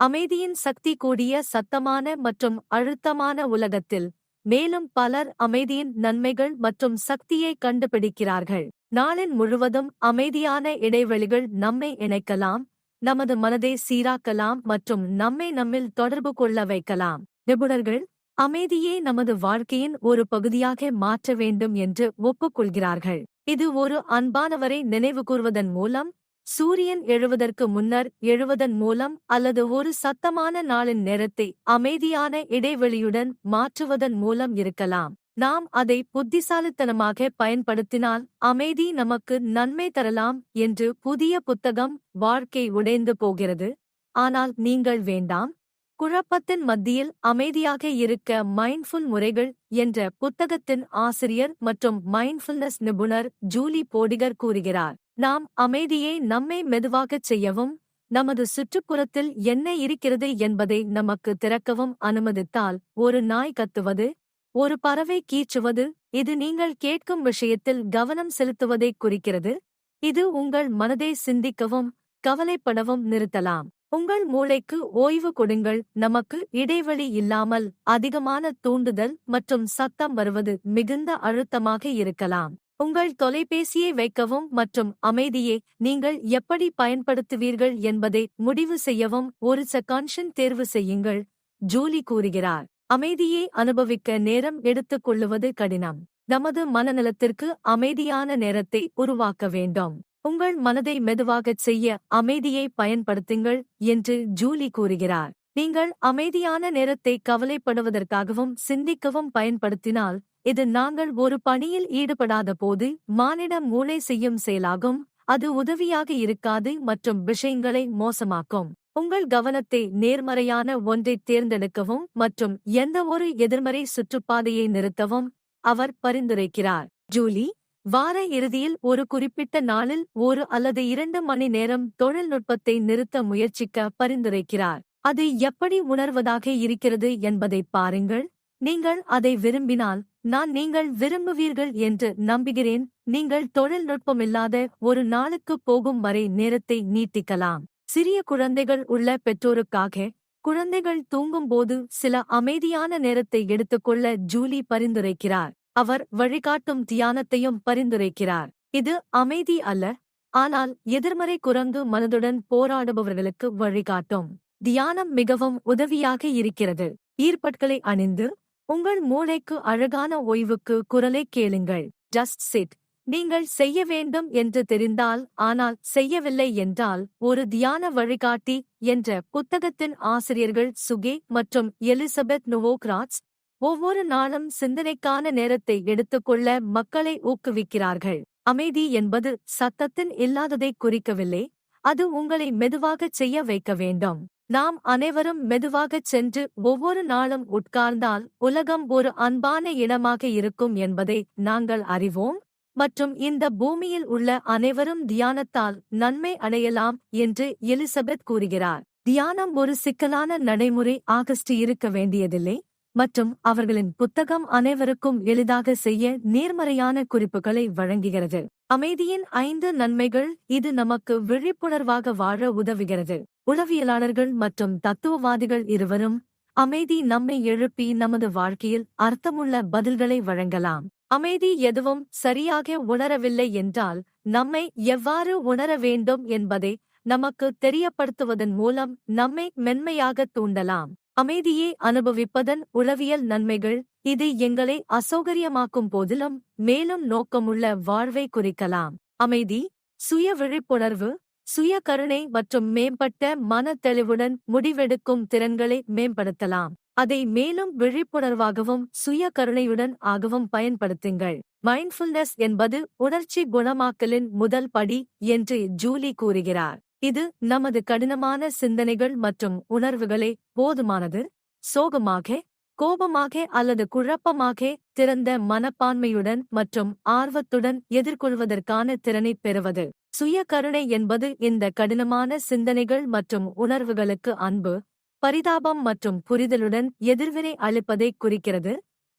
அமைதியின் சக்தி கூடிய சத்தமான மற்றும் அழுத்தமான உலகத்தில் மேலும் பலர் அமைதியின் நன்மைகள் மற்றும் சக்தியை கண்டுபிடிக்கிறார்கள். நாளின் முழுவதும் அமைதியான இடைவெளிகள் நம்மை இணைக்கலாம் நமது மனதை சீராக்கலாம் மற்றும் நம்மை நம்மில் தொடர்பு கொள்ள வைக்கலாம். நிபுணர்கள் அமைதியே நமது வாழ்க்கையின் ஒரு பகுதியாக மாற்ற வேண்டும் என்று ஒப்புக்கொள்கிறார்கள். இது ஒரு அன்பானவரை நினைவுகூர்வதன் மூலம் சூரியன் எழுவதற்கு முன்னர் எழுவதன் மூலம் அல்லது ஒரு சத்தமான நாளின் நேரத்தை அமைதியான இடைவெளியுடன் மாற்றுவதன் மூலம் இருக்கலாம். நாம் அதை புத்திசாலித்தனமாக பயன்படுத்தினால் அமைதி நமக்கு நன்மை தரலாம் என்று புதிய புத்தகம் வாழ்க்கை உடைந்து போகிறது. ஆனால் நீங்கள் வேண்டாம். குழப்பத்தின் மத்தியில் அமைதியாக இருக்க மைண்ட்ஃபுல் முறைகள் என்ற புத்தகத்தின் ஆசிரியர் மற்றும் மைண்ட்ஃபுல்னஸ் நிபுணர் ஜூலி போடிகர் கூறுகிறார். நாம் அமைதியை நம்மை மெதுவாகச் செய்யவும் நமது சுற்றுப்புறத்தில் என்ன இருக்கிறது என்பதை நமக்கு திறக்கவும் அனுமதித்தால் ஒரு நாய் கத்துவது ஒரு பறவை கீச்சுவது இது நீங்கள் கேட்கும் விஷயத்தில் கவனம் செலுத்துவதைக் குறிக்கிறது. இது உங்கள் மனதை சிந்திக்கவும் கவலைப்படவும் நிறுத்தலாம். உங்கள் மூளைக்கு ஓய்வு கொடுங்கள். நமக்கு இடைவெளி இல்லாமல் அதிகமான தூண்டுதல் மற்றும் சத்தம் வருவது மிகுந்த அழுத்தமாக இருக்கலாம். உங்கள் தொலைபேசியை வைக்கவும் மற்றும் அமைதியை நீங்கள் எப்படி பயன்படுத்துவீர்கள் என்பதை முடிவு செய்யவும் ஒரு செகன்ஷன் தேர்வு செய்யுங்கள் ஜூலி கூறுகிறார். அமைதியை அனுபவிக்க நேரம் எடுத்துக் கொள்ளுவது கடினம். நமது மனநலத்திற்கு அமைதியான நேரத்தை உருவாக்க வேண்டும். உங்கள் மனதை மெதுவாகச் செய்ய அமைதியை பயன்படுத்துங்கள் என்று ஜூலி கூறுகிறார். நீங்கள் அமைதியான நேரத்தை கவலைப்படுவதற்காகவும் சிந்திக்கவும் பயன்படுத்தினால் இது நாங்கள் ஒரு பணியில் ஈடுபடாத போது மானிட மூளை செய்யும் செயலாகும். அது உதவியாக இருக்காது மற்றும் விஷயங்களை மோசமாக்கும். உங்கள் கவனத்தை நேர்மறையான ஒன்றை தேர்ந்தெடுக்கவும் மற்றும் எந்தவொரு எதிர்மறை சுற்றுப்பாதையை நிறுத்தவும் அவர் பரிந்துரைக்கிறார். ஜூலி வார இறுதியில் ஒரு குறிப்பிட்ட நாளில் ஒரு அல்லது இரண்டு மணி நேரம் தொழில்நுட்பத்தை நிறுத்த முயற்சிக்க பரிந்துரைக்கிறார். அது எப்படி உணர்வதாக இருக்கிறது என்பதை பாருங்கள். நீங்கள் அதை விரும்பினால் நான் நீங்கள் விரும்புவீர்கள் என்று நம்புகிறேன். நீங்கள் தொழில்நுட்பமில்லாத ஒரு நாளுக்கு போகும் வரை நேரத்தை நீட்டிக்கலாம். சிறிய குழந்தைகள் உள்ள பெற்றோருக்காக குழந்தைகள் தூங்கும்போது சில அமைதியான நேரத்தை எடுத்துக்கொள்ள ஜூலி பரிந்துரைக்கிறார். அவர் வழிகாட்டும் தியானத்தையும் பரிந்துரைக்கிறார். இது அமைதி அல்ல ஆனால் எதிர்மறை குரங்கு மனதுடன் போராடுபவர்களுக்கு வழிகாட்டும். தியானம் மிகவும் உதவியாக இருக்கிறது. ஈர்ப்பட்களை அணிந்து உங்கள் மூளைக்கு அழகான ஓய்வுக்கு குரலை கேளுங்கள். ஜஸ்ட் சிட் நீங்கள் செய்ய வேண்டும் என்று தெரிந்தால் ஆனால் செய்யவில்லை என்றால் ஒரு தியான வழிகாட்டி என்ற புத்தகத்தின் ஆசிரியர்கள் சுகே மற்றும் எலிசபெத் நுவோக்ராட்ஸ் ஒவ்வொரு நாளும் சிந்தனைக்கான நேரத்தை எடுத்துக்கொள்ள மக்களை ஊக்குவிக்கிறார்கள். அமைதி என்பது சத்தத்தின் இல்லாததை குறிக்கவில்லை. அது உங்களை மெதுவாகச் செய்ய வைக்க வேண்டும். நாம் அனைவரும் மெதுவாகச் சென்று ஒவ்வொரு நாளும் உட்கார்ந்தால் உலகம் ஒரு அன்பான இடமாக இருக்கும் என்பதை நாங்கள் அறிவோம். மற்றும் இந்த பூமியில் உள்ள அனைவரும் தியானத்தால் நன்மை அடையலாம் என்று எலிசபெத் கூறுகிறார். தியானம் ஒரு சிக்கலான நடைமுறை ஆகஸ்ட் இருக்க வேண்டியதில்லை. மற்றும் அவர்களின் புத்தகம் அனைவருக்கும் எளிதாக செய்ய நேர்மறையான குறிப்புகளை வழங்குகிறது. அமைதியின் ஐந்து நன்மைகள் இது நமக்கு விழிப்புணர்வாக வாழ உதவுகிறது. உளவியலாளர்கள் மற்றும் தத்துவவாதிகள் இருவரும் அமைதி நம்மை எழுப்பி நமது வாழ்க்கையில் அர்த்தமுள்ள பதில்களை வழங்கலாம். அமைதி எதுவும் சரியாக உணரவில்லை என்றால் நம்மை எவ்வாறு உணர வேண்டும் என்பதை நமக்கு தெரியப்படுத்துவதன் மூலம் நம்மை மென்மையாக தூண்டலாம். அமைதியை அனுபவிப்பதன் உளவியல் நன்மைகள். இது எங்களை அசௌகரியமாக்கும் போதிலும் மேலும் நோக்கமுள்ள வாழ்வை குறிக்கலாம். அமைதி சுய விழிப்புணர்வு சுய கருணை மற்றும் மேம்பட்ட மன தெளிவுடன் முடிவெடுக்கும் திறன்களை மேம்படுத்தலாம். அதை மேலும் விழிப்புணர்வாகவும் சுய கருணையுடன் ஆகவும் பயன்படுத்துங்கள். மைண்ட்ஃபுல்னஸ் என்பது உணர்ச்சி குணமாக்கலின் முதல் படி என்று ஜூலி கூறுகிறார். இது நமது கடினமான சிந்தனைகள் மற்றும் உணர்வுகளை போதுமானது. சோகமாக கோபமாக அல்லது குழப்பமாக திறந்த மனப்பான்மையுடன் மற்றும் ஆர்வத்துடன் எதிர்கொள்வதற்கான திறனைப் பெறுவது. சுய கருணை என்பது இந்த கடினமான சிந்தனைகள் மற்றும் உணர்வுகளுக்கு அன்பு பரிதாபம் மற்றும் புரிதலுடன் எதிர்வினை அளிப்பதைக் குறிக்கிறது.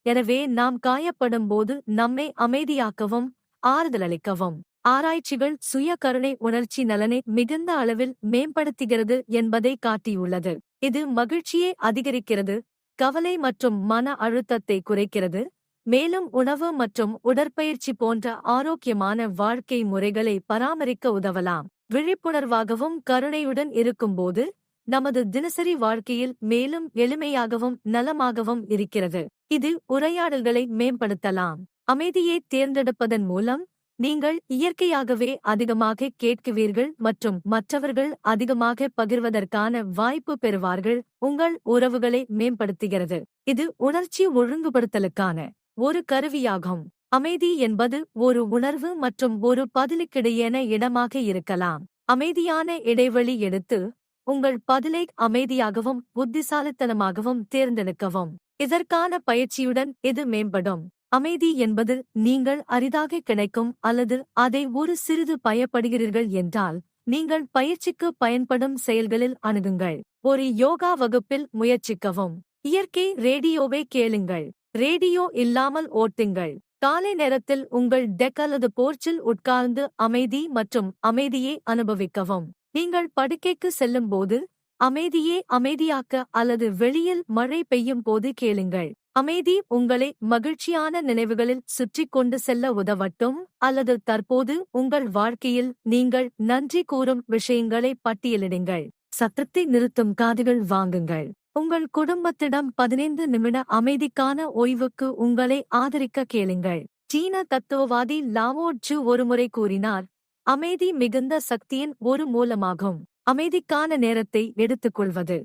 எனவே நாம் காயப்படும் போது நம்மை அமைதியாக்கவும் ஆறுதலளிக்கவும். ஆராய்ச்சிகள் சுய கருணை உணர்ச்சி நலனை மிகுந்த அளவில் மேம்படுத்துகிறது என்பதை காட்டியுள்ளது. இது மகிழ்ச்சியை அதிகரிக்கிறது கவலை மற்றும் மன அழுத்தத்தை குறைக்கிறது மேலும் உணவு மற்றும் உடற்பயிற்சி போன்ற ஆரோக்கியமான வாழ்க்கை முறைகளை பராமரிக்க உதவலாம். விழிப்புணர்வாகவும் கருணையுடன் இருக்கும்போது நமது தினசரி வாழ்க்கையில் மேலும் எளிமையாகவும் நலமாகவும் இருக்கிறது. இது உரையாடல்களை மேம்படுத்தலாம். அமைதியை தேர்ந்தெடுப்பதன் மூலம் நீங்கள் இயற்கையாகவே அதிகமாக கேட்குவீர்கள் மற்றும் மற்றவர்கள் அதிகமாக பகிர்வதற்கான வாய்ப்பு பெறுவார்கள் உங்கள் உறவுகளை மேம்படுத்துகிறது. இது உணர்ச்சி ஒழுங்குபடுத்தலுக்கான ஒரு கருவியாகும். அமைதி என்பது ஒரு உணர்வு மற்றும் ஒரு பதிலுக்கிடையேன இடமாக இருக்கலாம். அமைதியான இடைவெளி எடுத்து உங்கள் பதிலை அமைதியாகவும் புத்திசாலித்தனமாகவும் தேர்ந்தெடுக்கவும். இதற்கான பயிற்சியுடன் இது மேம்படும். அமைதி என்பது நீங்கள் அரிதாக கிடைக்கும் அல்லது அதை ஒரு சிறிது பயப்படுகிறீர்கள் என்றால் நீங்கள் பயிற்சிக்கு பயன்படும் செயல்களில் அணுகுங்கள். ஒரு யோகா வகுப்பில் முயற்சிக்கவும். இயற்கை ரேடியோவை கேளுங்கள். ரேடியோ இல்லாமல் ஓட்டுங்கள். காலை நேரத்தில் உங்கள் டெக் அல்லது போர்ச்சில் உட்கார்ந்து அமைதி மற்றும் அமைதியை அனுபவிக்கவும். நீங்கள் படுக்கைக்கு செல்லும்போது அமைதியே அமைதியாக்க அல்லது வெளியில் மழை பெய்யும் போது கேளுங்கள். அமைதி உங்களை மகிழ்ச்சியான நினைவுகளில் சுற்றிக் கொண்டு செல்ல உதவட்டும் அல்லது தற்போது உங்கள் வாழ்க்கையில் நீங்கள் நன்றி கூறும் விஷயங்களை பட்டியலிடுங்கள். சத்தத்தை நிறுத்தும் காதுகள் வாங்குங்கள். உங்கள் குடும்பத்திடம் பதினைந்து நிமிட அமைதிக்கான ஓய்வுக்கு உங்களை ஆதரிக்க கேளுங்கள். சீன தத்துவவாதி லாவோ ஜு ஒருமுறை கூறினார் அமைதி மிகுந்த சக்தியின் ஒரு மூலமாகும். அமைதிக்கான நேரத்தை எடுத்துக்கொள்வது.